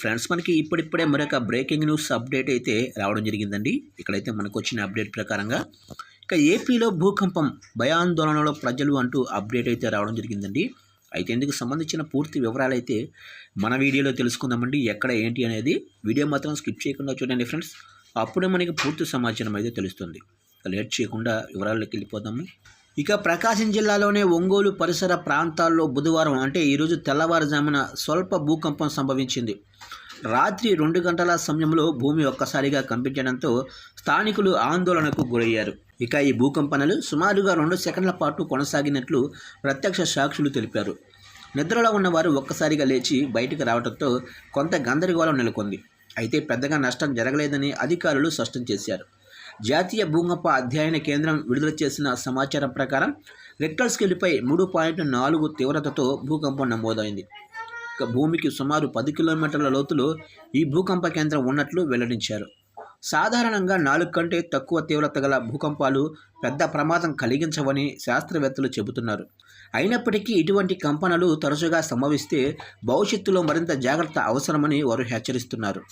Friends మనకి ఇప్పుడిప్పుడే మరొక బ్రేకింగ్ న్యూస్ అప్డేట్ అయితే రావడం జరిగిందండి. ఇక్కడైతే మనకు వచ్చిన అప్డేట్ ప్రకారంగా ఇక ఏపీలో భూకంపం భయాందోళనలో ప్రజలు అంటూ అప్డేట్ అయితే రావడం జరిగిందండి. అయితే ఇందుకు సంబంధించిన పూర్తి వివరాలు అయితే మన వీడియోలో తెలుసుకుందామండి. ఎక్కడ ఏంటి అనేది వీడియో మాత్రం స్కిప్ చేయకుండా చూడండి ఫ్రెండ్స్. అప్పుడే మనకి పూర్తి సమాచారం అయితే తెలుస్తుంది. లేట్ చేయకుండా వివరాల్లోకి వెళ్ళిపోదాము. ఇక ప్రకాశం జిల్లాలోనే ఒంగోలు పరిసర ప్రాంతాల్లో బుధవారం అంటే ఈరోజు తెల్లవారుజామున స్వల్ప భూకంపం సంభవించింది. రాత్రి రెండు గంటల సమయంలో భూమి ఒక్కసారిగా కంపించడంతో స్థానికులు ఆందోళనకు గురయ్యారు. ఇక ఈ భూకంపనలు సుమారుగా రెండు సెకండ్ల పాటు కొనసాగినట్లు ప్రత్యక్ష సాక్షులు తెలిపారు. నిద్రలో ఉన్నవారు ఒక్కసారిగా లేచి బయటకు రావడంతో కొంత గందరగోళం నెలకొంది. అయితే పెద్దగా నష్టం జరగలేదని అధికారులు స్పష్టం చేశారు. జాతీయ భూకంప అధ్యయన కేంద్రం విడుదల చేసిన సమాచారం ప్రకారం రెక్టర్ స్కెల్పై మూడు పాయింట్ నాలుగు తీవ్రతతో భూకంపం నమోదైంది. భూమికి సుమారు పది కిలోమీటర్ల లోతులో ఈ భూకంప కేంద్రం ఉన్నట్లు వెల్లడించారు. సాధారణంగా నాలుగు కంటే తక్కువ తీవ్రత గల భూకంపాలు పెద్ద ప్రమాదం కలిగించవని శాస్త్రవేత్తలు చెబుతున్నారు. అయినప్పటికీ ఇటువంటి కంపనలు తరచుగా సంభవిస్తే భవిష్యత్తులో మరింత జాగ్రత్త అవసరమని వారు హెచ్చరిస్తున్నారు.